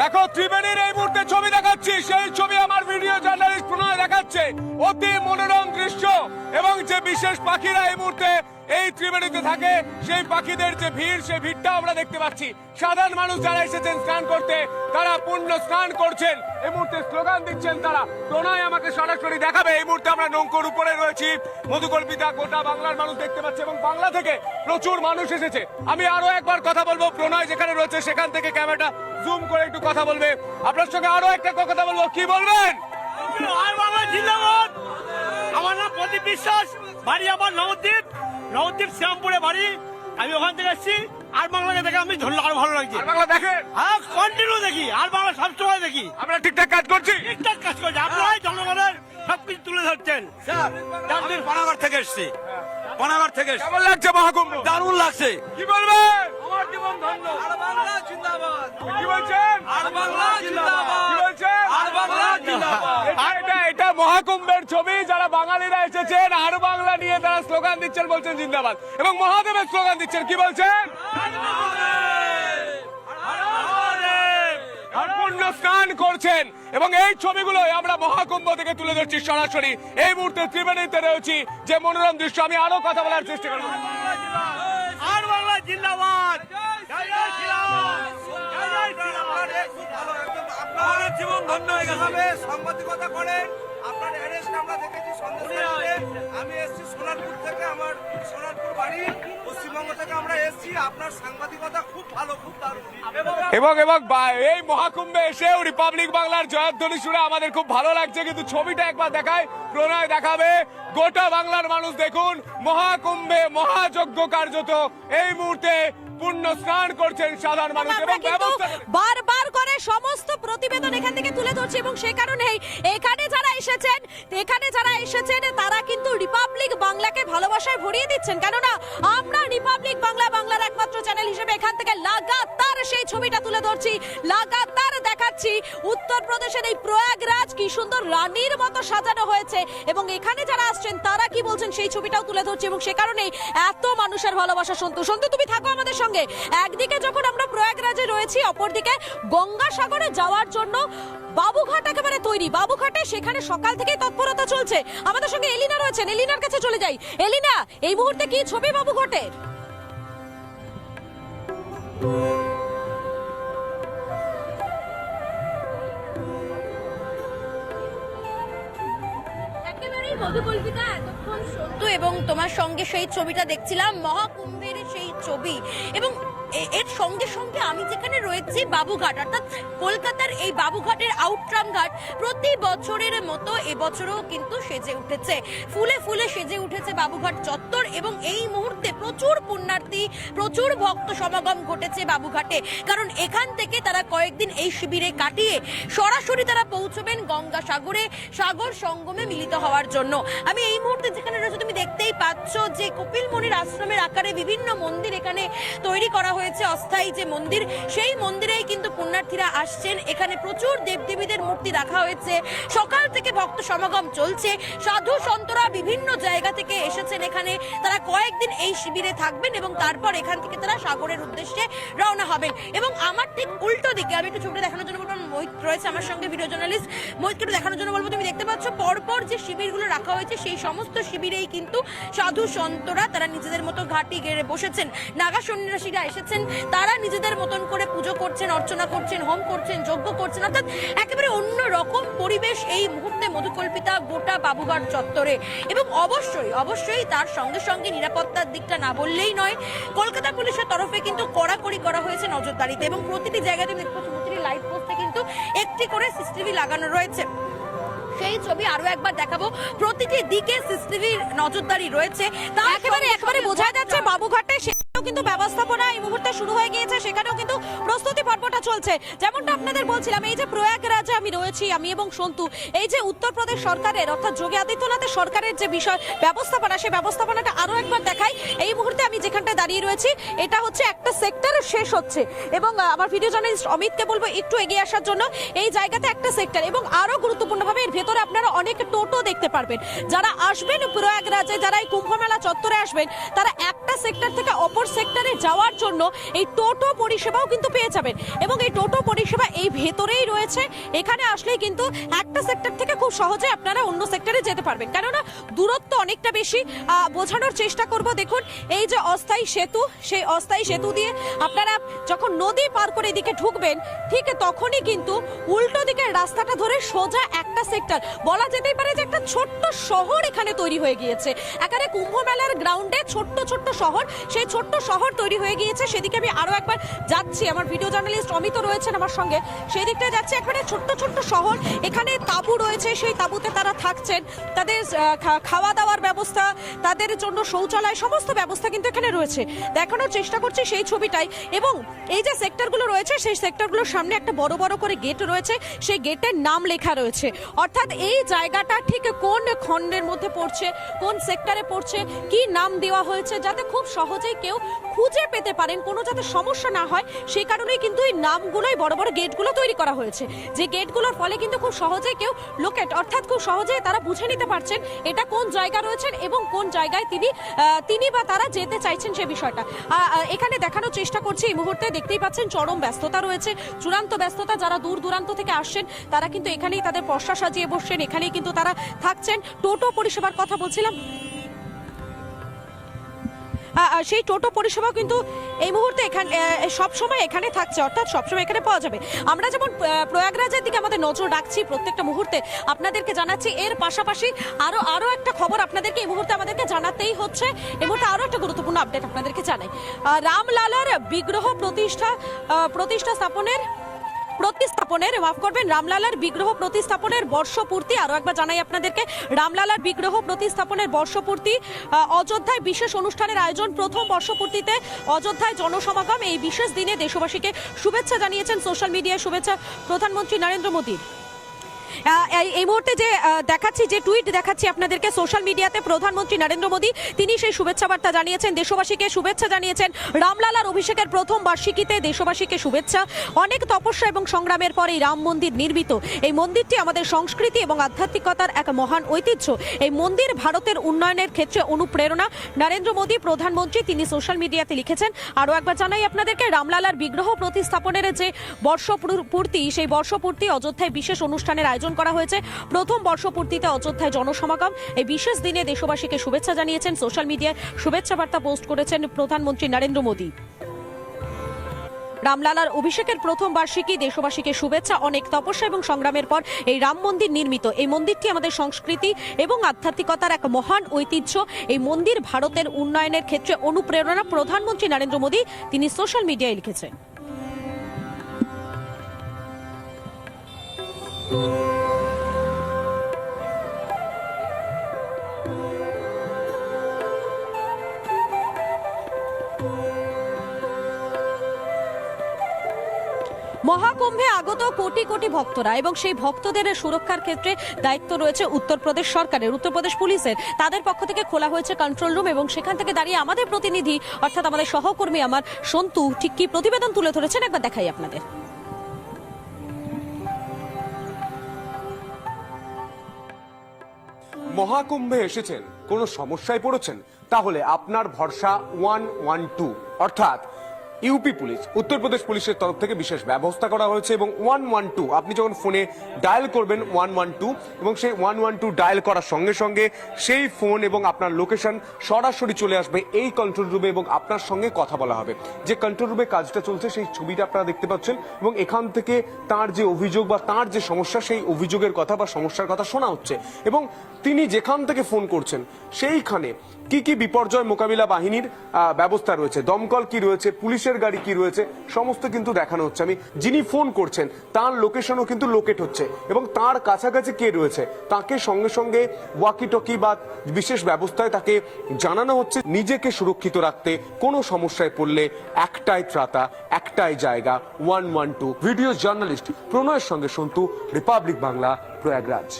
দেখো, ত্রিবেণীর এই মুহূর্তে ছবি দেখাচ্ছি। সেই ছবি আমার ভিডিও জার্নালিস্ট পুনরায় দেখাচ্ছে। অতি মনোরম দৃশ্য। এবং যে বিশেষ পাখিরা এই মুহূর্তে এই ত্রিবেণীতে থাকে সেই পাখিদের যে ভিড়, সেই ভিড়টা আমরা দেখতে পাচ্ছি। সাধারণ মানুষ যারা এসেছেন স্নান করতে, তারা পূর্ণ স্নান করছেন। এই মুহূর্তে স্লোগান দিচ্ছেন তারা, প্রণয় আমাকে সরাসরি দেখাবে। এই মুহূর্তে আমরা নৌকোর উপরে রয়েছি। মধুকল্পিতা গোটা বাংলার মানুষ দেখতে পাচ্ছে এবং বাংলা থেকে প্রচুর মানুষ এসেছে। আমি আরও একবার কথা বলব, প্রণয় যেখানে রয়েছে সেখান থেকে ক্যামেরাটা জুম করে একটু কথা বলবে। আপনার সঙ্গে আরও একটা কথা বলব, কি বলবেন? আমার নাম প্রদীপ বিশ্বাস, বাড়ি আমার নবদ্বীপ। নবদ্বীপ শ্যামপুরে বাড়ি আমি ওখান থেকে এসেছি আর বাংলাকে দেখে আমি ধরলে আরও ভালো লাগছে। আর বাংলা দেখেন হ্যাঁ কন্টিনিউ দেখি আর বাংলা সবসময় দেখি। আমরা ঠিকঠাক কাজ করছি? ঠিকঠাক কাজ করছে। আপনারাই জনগণের সবকিছু তুলে ধরছেন। আমি পানাগড় থেকে এসছি। পানাগড় থেকে এসছি। কেমন লাগছে মহাকুম্ভ? দারুণ লাগছে। কি বলবেন? আমার জীবন ধন্য। কি বলছেন? আর বাংলা জিন্দাবাদ। কি বলছেন? আর বাংলা জিন্দাবাদ। মহাকুম্ভের ছবি যারা বাঙালিরা এসেছেন আর বাংলা নিয়ে তারা স্লোগান দিচ্ছেন বলছেন জিন্দাবাদ। এবং মহাদেবের স্লোগান দিচ্ছেন কি বলছেন? পূর্ণ স্নান করছেন। এবং এই ছবিগুলো আমরা মহাকুম্ভ থেকে তুলে ধরছি সরাসরি। এই মুহূর্তে ত্রিবেণীতে রয়েছি যে মনোরম দৃশ্য আমি আরও কথা বলার চেষ্টা করব। আর বাংলা জিন্দাবাদ। জীবন ধন্য হয়ে গেছে। সাংবাদিকতা করেন আপনার আমরা দেখেছি সন্দেশখালীতে আমি এসেছি সোনারপুর থেকে আমার সোনারপুর বাড়ি পশ্চিমবঙ্গ থেকে আমরা এসেছি। আপনার সাংবাদিকতা খুব ভালো খুব দারুণ। এবং এবং এই মহাকুম্ভে এসেও রিপাবলিক বাংলার জয়ধ্বনি শুনে আমাদের খুব ভালো লাগছে কিন্তু ছবিটা একবার দেখায় প্রণয় দেখাবে। গোটা বাংলার মানুষ দেখুন মহাকুম্ভে মহাযজ্ঞ কার্যত এই মুহূর্তে পূর্ণ স্নান করছেন সাধারণ মানুষ এবং বারবার করে সমস্ত প্রতিবেদন এখান থেকে তুলে ধরছি এবং সে কারণেই এখানে যারা এসেছেন এখানে যারা এসেছেন তারা কিন্তু রিপাবলিক বাংলাকে ভালোবাসায় ভরিয়ে দিচ্ছেন। কেননা আমরা রিপাবলিক বাংলা বাংলার একমাত্র চ্যানেল হিসেবে এখান থেকে লাগাতার সেই ছবিটা তুলে ধরছি লাগাতার দেখাচ্ছি। উত্তরপ্রদেশের এই প্রয়াগরাজ কি সুন্দর রানীর মতো সাজানো হয়েছে এবং এখানে যারা আসছেন তারা কি বলছেন সেই ছবিটাও তুলে ধরছি এবং সে কারণেই এত মানুষের ভালোবাসা সন্তু সন্তু তুমি থাকো আমাদের সঙ্গে। একদিকে যখন আমরা প্রয়াগরাজে রয়েছি, অপরদিকে গঙ্গাসাগরে যাওয়ার জন্য বাবুঘাট একেবারে তৈরি। বাবুঘাটে সেখানে সকাল থেকেই তৎপরতা চলছে। আমাদের সঙ্গে এলিনা রয়েছেন। এলিনার কাছে চলে যাই। এলিনা, এই মুহূর্তে কি ছবি বাবুঘাটের এবং তোমার সঙ্গে সেই ছবিটা দেখছিলাম। মহাকুম্ভের সেই ছবি এবং এর সঙ্গে সঙ্গে আমি যেখানে রয়েছি, বাবুঘাট, অর্থাৎ কলকাতার এই বাবুঘাটের আউটরাম ঘাট প্রতি বছরের মতো এবছরও কিন্তু সেজে উঠেছে। ফুলে ফুলে সেজে উঠেছে বাবুঘাট চত্বর এবং এই মুহূর্তে প্রচুর পুণ্যার্থী, প্রচুর ভক্ত সমাগম ঘটেছে বাবুঘাটে। কারণ এখান থেকে তারা কয়েকদিন এই শিবিরে কাটিয়ে সরাসরি তারা পৌঁছবেন গঙ্গা সাগরে, সাগর সঙ্গমে মিলিত হওয়ার জন্য। আমি এই মুহূর্তে যেখানে রয়েছে, তুমি দেখতেই পাচ্ছ যে কপিল মুনির আশ্রমের আকারে বিভিন্ন মন্দির এখানে তৈরি করা হয়েছে। অস্থায়ী যে মন্দির, সেই মন্দিরেই কিন্তু পুণ্যার্থীরা আসছেন। এখানে প্রচুর দেবদেবীদের মূর্তি রাখা হয়েছে। সকাল থেকে ভক্ত সমাগম চলছে। সাধু সন্তরা বিভিন্ন জায়গা থেকে এসেছেন এখানে। তারা কয়েকদিন এই শিবিরে থাকবেন এবং তারপর এখান থেকে তারা সাগরের উদ্দেশ্যে রওনা হবেন। এবং আমার ঠিক উল্টো দিকে, আমি একটু ছবিটা দেখানোর জন্য বলব মোহিত রয়েছে আমার সঙ্গে ভিডিও জার্নালিস্ট মোহিতকে দেখানোর জন্য বলব, তুমি দেখতে পাচ্ছ পরপর যে শিবিরগুলো রাখা হয়েছে, সেই সমস্ত শিবিরেই কিন্তু সাধু সন্তরা তারা নিজেদের মতো ঘাটি গেড়ে বসেছেন। নাগা সন্ন্যাসীরা এসেছেন তারা নিজেদের মতন করে পুজো করছেন অর্চনা করছেন হোম করছেন যজ্ঞ করছেন অর্থাৎ একেবারে অন্য রকম পরিবেশ এই মুহূর্তে মধুকল্পিতা গোটা বাবুঘাট চত্বরে। এবং অবশ্যই অবশ্যই তার সঙ্গে সঙ্গে নিরাপত্তার দিকটা না বললেই নয় কলকাতা পুলিশের তরফে কিন্তু কড়াকড়ি করা হয়েছে নজরদারিতে এবং প্রতিটি পাচ্ছ প্রতিটি লাইট পোস্টে কিন্তু একটি করে সিসিটিভি লাগানো রয়েছে। সেই ছবি আরও একবার দেখাবো। প্রতিটি দিকে সিসিটিভির নজরদারি রয়েছে। তা একেবারে একেবারে বোঝা যাচ্ছে বাবুঘাটে কিন্তু ব্যবস্থাপনা এই মুহূর্তে শুরু হয়ে গিয়েছে, সেখানেও কিন্তু প্রস্তুতি পর্বটা চলছে। যেমনটা আপনাদের বলছিলাম, এই যে প্রয়াগরাজে আমি রয়েছি, আমি এবং সন্তু, এই যে উত্তরপ্রদেশ সরকারের, অর্থাৎ যোগী আদিত্যনাথের সরকারের যে বিষয়, ব্যবস্থাপনা সেই ব্যবস্থাপনাটা আরও একবার দেখাই। এই মুহূর্তে আমি যেখানটা দাঁড়িয়ে রয়েছি, এটা হচ্ছে একটা সেক্টর শেষ হচ্ছে। এবং আমার ভিডিও জার্নালিস্ট অমিতকে বলব একটু এগিয়ে আসার জন্য, এই জায়গাতে একটা সেক্টর এবং আরও গুরুত্বপূর্ণভাবে ভেতরে আপনারা অনেক টোটো দেখতে পারবেন। যারা আসবেন প্রয়াগরাজে, যারা এই কুম্ভ মেলা চত্বরে আসবেন, তারা একটা সেক্টর থেকে অপর সেক্টরে যাওয়ার জন্য এই টোটো পরিষেবাও কিন্তু পেয়ে যাবেন। এবং এই টোটো পরিষেবা এই ভেতরেই রয়েছে। এখানে আসলেই কিন্তু একটা সেক্টর থেকে খুব সহজে আপনারা অন্য সেক্টরে যেতে পারবেন। কেননা দূরত্ব অনেকটা বেশি। বোঝানোর চেষ্টা করব, দেখুন, এই যে অস্থায়ী সেতু, সেই অস্থায়ী সেতু দিয়ে আপনারা যখন নদী পার করে এদিকে ঢুকবেন, ঠিক তখনই কিন্তু উল্টো দিকের রাস্তাটা ধরে সোজা একটা সেক্টর বলা যেতেই পারে যে একটা ছোট্ট শহর এখানে তৈরি হয়ে গিয়েছে। এখানে কুম্ভ মেলার গ্রাউন্ডে ছোট্ট ছোট্ট শহর। সেই ছোট্ট শহর তৈরি হয়ে গিয়েছে। সেদিকে আমি আরও একবার যাচ্ছি। আমার ভিডিও জার্নালিস্ট অমিত রয়েছেন আমার সঙ্গে। সেই দিকটায় যাচ্ছি একবারে ছোট্ট ছোট্ট শহর। এখানে তাঁবু রয়েছে। সেই তাঁবুতে তারা থাকছেন। তাদের খাওয়া দাওয়ার ব্যবস্থা, তাদের জন্য শৌচালয়, সমস্ত ব্যবস্থা কিন্তু এখানে রয়েছে। দেখানোর চেষ্টা করছি সেই ছবিটাই। এবং এই যে সেক্টরগুলো রয়েছে, সেই সেক্টরগুলোর সামনে একটা বড় বড় করে গেট রয়েছে। সেই গেটের নাম লেখা রয়েছে। অর্থাৎ এই জায়গাটা ঠিক কোন খণ্ডের মধ্যে পড়ছে, কোন সেক্টরে পড়ছে, কি নাম দেওয়া হয়েছে যাতে খুব সহজেই কেউ খুঁজে পেতে পারেন, কোনো যাতে সমস্যা না হয়, সেই কারণেই কিন্তু এই নামগুলোই বড় বড় গেটগুলো তৈরি করা হয়েছে। যে গেটগুলোর ফলে কিন্তু খুব সহজেই কেউ লোকেট, অর্থাৎ খুব সহজেই তারা বুঝে নিতে পারছেন এটা কোন জায়গা রয়েছেন এবং কোন জায়গায় তিনি তিনি বা তারা যেতে চাইছেন সে বিষয়টা। এখানে দেখানোর চেষ্টা করছি, এই মুহূর্তে দেখতেই পাচ্ছেন চরম ব্যস্ততা রয়েছে, চূড়ান্ত ব্যস্ততা, যারা দূর দূরান্ত থেকে আসছেন, তারা কিন্তু এখানেই তাদের পশা সাজিয়ে বসছেন। এখানেই কিন্তু তারা থাকছেন। টোটো পরিষেবার কথা বলছিলাম। সেই টোটো পরিষেবাও কিন্তু এই মুহূর্তে এখানে সবসময় এখানে থাকছে, অর্থাৎ সবসময় এখানে পাওয়া যাবে। আমরা যেমন প্রয়াগরাজের দিকে আমাদের নজর রাখছি প্রত্যেকটা মুহূর্তে, আপনাদেরকে জানাচ্ছি, এর পাশাপাশি আরও আরও একটা খবর আপনাদেরকে এই মুহূর্তে আমাদেরকে জানাতেই হচ্ছে। এই মুহূর্তে আরও একটা গুরুত্বপূর্ণ আপডেট আপনাদেরকে জানাই। রামলালার বিগ্রহ প্রতিষ্ঠা প্রতিষ্ঠা স্থাপনের প্রতিস্থাপনের, মাফ করবেন, রামলালার বিগ্রহ প্রতিস্থাপনের বর্ষপূর্তি। আরও একবার জানাই আপনাদেরকে, রামলালার বিগ্রহ প্রতিস্থাপনের বর্ষপূর্তি অযোধ্যায় বিশেষ অনুষ্ঠানের আয়োজন প্রথম বর্ষপূর্তিতে অযোধ্যায় জনসমাগম। এই বিশেষ দিনে দেশবাসীকে শুভেচ্ছা জানিয়েছেন সোশ্যাল মিডিয়ায় শুভেচ্ছা প্রধানমন্ত্রী নরেন্দ্র মোদীর। এই- মুহূর্তে যে দেখাচ্ছি, যে টুইট দেখাচ্ছি আপনাদেরকে, সোশ্যাল মিডিয়াতে প্রধানমন্ত্রী নরেন্দ্র মোদী, তিনি সেই শুভেচ্ছা বার্তা জানিয়েছেন, দেশবাসীকে শুভেচ্ছা জানিয়েছেন। রামলালার অভিষেকের প্রথম বার্ষিকীতে দেশবাসীকে শুভেচ্ছা। অনেক তপস্যা এবং সংগ্রামের পর এই রাম মন্দির নির্মিত। এই মন্দিরটি আমাদের সংস্কৃতি এবং আধ্যাত্মিকতার এক মহান ঐতিহ্য। এই মন্দির ভারতের উন্নয়নের ক্ষেত্রে অনুপ্রেরণা। নরেন্দ্র মোদী, প্রধানমন্ত্রী, তিনি সোশ্যাল মিডিয়াতে লিখেছেন, আরও একবার জানাই আপনাদেরকে, রামলালার বিগ্রহ প্রতিস্থাপনের যে বর্ষপূর্তি সেই বর্ষপূর্তি অযোধ্যায় বিশেষ অনুষ্ঠানের আয়োজন করা হয়েছে। প্রথম বর্ষপূর্তিতে অযোধ্যায় জনসমাগম। এই বিশেষ দিনে দেশবাসীকে শুভেচ্ছা জানিয়েছেন সোশ্যাল মিডিয়ায় শুভেচ্ছা বার্তা পোস্ট করেছেন প্রধানমন্ত্রী নরেন্দ্র মোদী। রামলালার অভিষেকের প্রথম বার্ষিকী দেশবাসীকে শুভেচ্ছা, অনেক তপস্যা এবং সংগ্রামের পর এই রাম মন্দির নির্মিত। এই মন্দিরটি আমাদের সংস্কৃতি এবং আধ্যাত্মিকতার এক মহান ঐতিহ্য। এই মন্দির ভারতের উন্নয়নের ক্ষেত্রে অনুপ্রেরণা প্রধানমন্ত্রী নরেন্দ্র মোদী, তিনি সোশ্যাল মিডিয়ায় লিখেছেন। মহাকুম্ভে আগত কোটি কোটি ভক্তরা এবং সেই ভক্তদের সুরক্ষার ক্ষেত্রে দায়িত্ব রয়েছে উত্তরপ্রদেশ সরকারের। উত্তরপ্রদেশ পুলিশের। তাদের পক্ষ থেকে খোলা হয়েছে কন্ট্রোল রুম এবং সেখান থেকে দাঁড়িয়ে আমাদের প্রতিনিধি, অর্থাৎ আমাদের সহকর্মী আমার সন্তু, ঠিক কি প্রতিবেদন তুলে ধরেছেন? একবার দেখাই আপনাদের। মহাকুম্ভে এসেছেন। কোনো সমস্যায় পড়েছেন? তাহলে আপনার ভরসা ওয়ান ওয়ান টু অর্থাৎ ইউপি পুলিশ উত্তরপ্রদেশ পুলিশের তরফ থেকে বিশেষ ব্যবস্থা করা হয়েছে এবং ওয়ান ওয়ান টু আপনি যখন ফোনে ডায়াল করবেন ওয়ান ওয়ান টু এবং সেই ওয়ান ওয়ান টু ডায়াল করার সঙ্গে সঙ্গে সেই ফোন এবং আপনার লোকেশন সরাসরি চলে আসবে এই কন্ট্রোল রুমে এবং আপনার সঙ্গে কথা বলা হবে। যে কন্ট্রোল রুমে কাজটা চলছে সেই ছবিটা আপনারা দেখতে পাচ্ছেন এবং এখান থেকে তার যে অভিযোগ বা তার যে সমস্যা সেই অভিযোগের কথা বা সমস্যার কথা শোনা হচ্ছে এবং তিনি যেখান থেকে ফোন করছেন সেইখানে কি কি বিপর্যয় মোকাবিলা বাহিনীর ব্যবস্থা রয়েছে, দমকল কি রয়েছে পুলিশের গাড়ি কি রয়েছে, সমস্ত কিন্তু দেখানো হচ্ছে। আমি, যিনি ফোন করছেন, তার লোকেশনও কিন্তু লোকেট হচ্ছে এবং তার কাছাকাছি কে রয়েছে, তাকে সঙ্গে সঙ্গে ওয়াকি টকি বা বিশেষ ব্যবস্থায় তাকে জানানো হচ্ছে। নিজেকে সুরক্ষিত রাখতে কোনো সমস্যায় পড়লে একটাই ত্রাতা, একটাই জায়গা one one two video journalist প্রণয়ের সঙ্গে সন্তু, রিপাবলিক বাংলা, প্রয়াগরাজ।